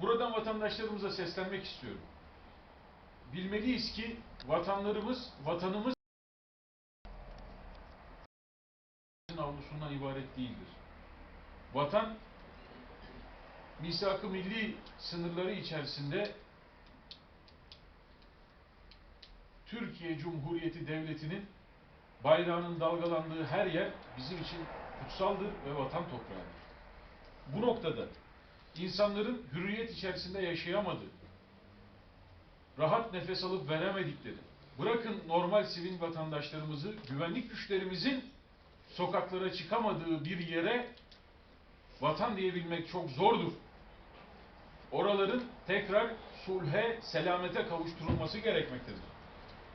Buradan vatandaşlarımıza seslenmek istiyorum. Bilmeliyiz ki vatanlarımız, vatanımız avlusundan ibaret değildir. Vatan misak-ı milli sınırları içerisinde Türkiye Cumhuriyeti Devleti'nin bayrağının dalgalandığı her yer bizim için kutsaldır ve vatan toprağıdır. Bu noktada insanların hürriyet içerisinde yaşayamadığı, rahat nefes alıp veremedikleri, bırakın normal sivil vatandaşlarımızı, güvenlik güçlerimizin sokaklara çıkamadığı bir yere vatan diyebilmek çok zordur. Oraların tekrar sulhe, selamete kavuşturulması gerekmektedir.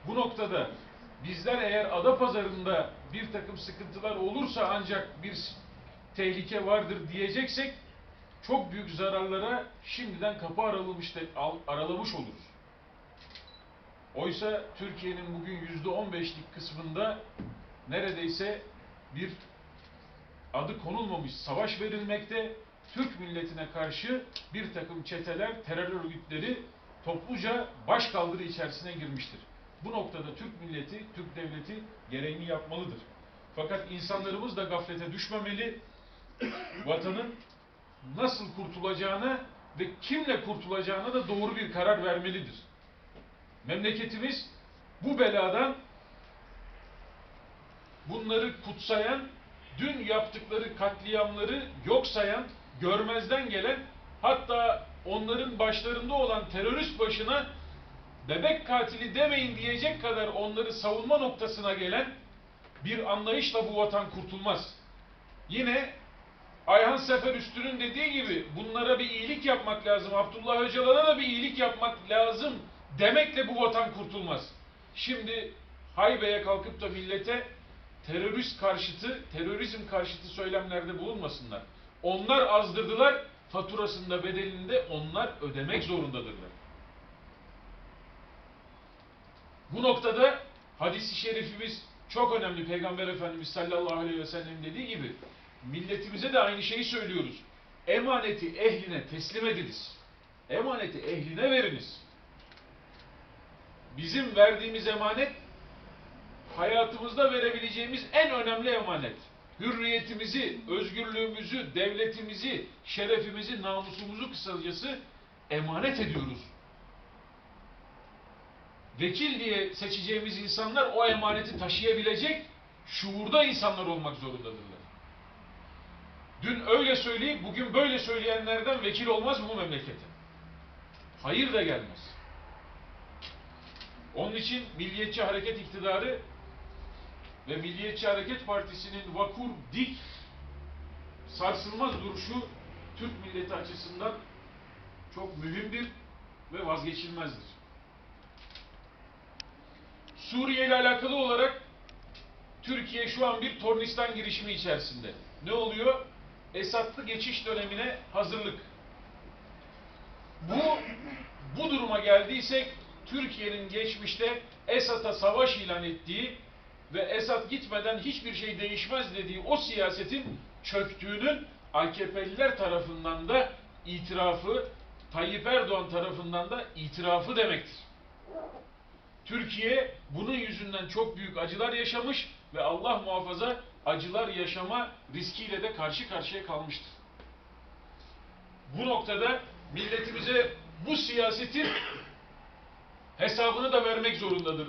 Bu noktada bizler eğer ada pazarında bir takım sıkıntılar olursa ancak bir tehlike vardır diyeceksek çok büyük zararlara şimdiden kapı aralamış, de- al- aralamış oluruz. Oysa Türkiye'nin bugün yüzde on beşlik kısmında neredeyse bir adı konulmamış savaş verilmekte. Türk milletine karşı bir takım çeteler, terör örgütleri topluca başkaldırı içerisine girmiştir. Bu noktada Türk milleti, Türk devleti gereğini yapmalıdır. Fakat insanlarımız da gaflete düşmemeli. Vatanın nasıl kurtulacağını ve kimle kurtulacağına da doğru bir karar vermelidir. Memleketimiz bu beladan bunları kutsayan, dün yaptıkları katliamları yok sayan, görmezden gelen, hatta onların başlarında olan terörist başına bebek katili demeyin diyecek kadar onları savunma noktasına gelen bir anlayışla bu vatan kurtulmaz. Yine Ayhan Sefer Üstü'nün dediği gibi bunlara bir iyilik yapmak lazım. Abdullah Öcalan'a da bir iyilik yapmak lazım demekle bu vatan kurtulmaz. Şimdi haybeye kalkıp da millete terörist karşıtı, terörizm karşıtı söylemlerde bulunmasınlar. Onlar azdırdılar, faturasında bedelinde onlar ödemek zorundadırlar. Bu noktada hadisi şerifimiz çok önemli. Peygamber Efendimiz sallallahu aleyhi ve sellem dediği gibi milletimize de aynı şeyi söylüyoruz. Emaneti ehline teslim ediniz. Emaneti ehline veriniz. Bizim verdiğimiz emanet hayatımızda verebileceğimiz en önemli emanet. Hürriyetimizi, özgürlüğümüzü, devletimizi, şerefimizi, namusumuzu kısacası emanet ediyoruz. Vekil diye seçeceğimiz insanlar o emaneti taşıyabilecek şuurda insanlar olmak zorundadırlar. Öyle söyleyip bugün böyle söyleyenlerden vekil olmaz mı bu memlekete? Hayır da gelmez. Onun için Milliyetçi Hareket iktidarı ve Milliyetçi Hareket Partisi'nin vakur, dik, sarsılmaz duruşu Türk milleti açısından çok mühimdir ve vazgeçilmezdir. Suriye ile alakalı olarak Türkiye şu an bir Tornistan girişimi içerisinde. Ne oluyor? Esadlı geçiş dönemine hazırlık. Bu bu duruma geldiysek Türkiye'nin geçmişte Esad'a savaş ilan ettiği ve Esad gitmeden hiçbir şey değişmez dediği o siyasetin çöktüğünün AKP'liler tarafından da itirafı, Tayyip Erdoğan tarafından da itirafı demektir. Türkiye bunun yüzünden çok büyük acılar yaşamış ve Allah muhafaza acılar yaşama riskiyle de karşı karşıya kalmıştır. Bu noktada milletimize bu siyasetin hesabını da vermek zorundadır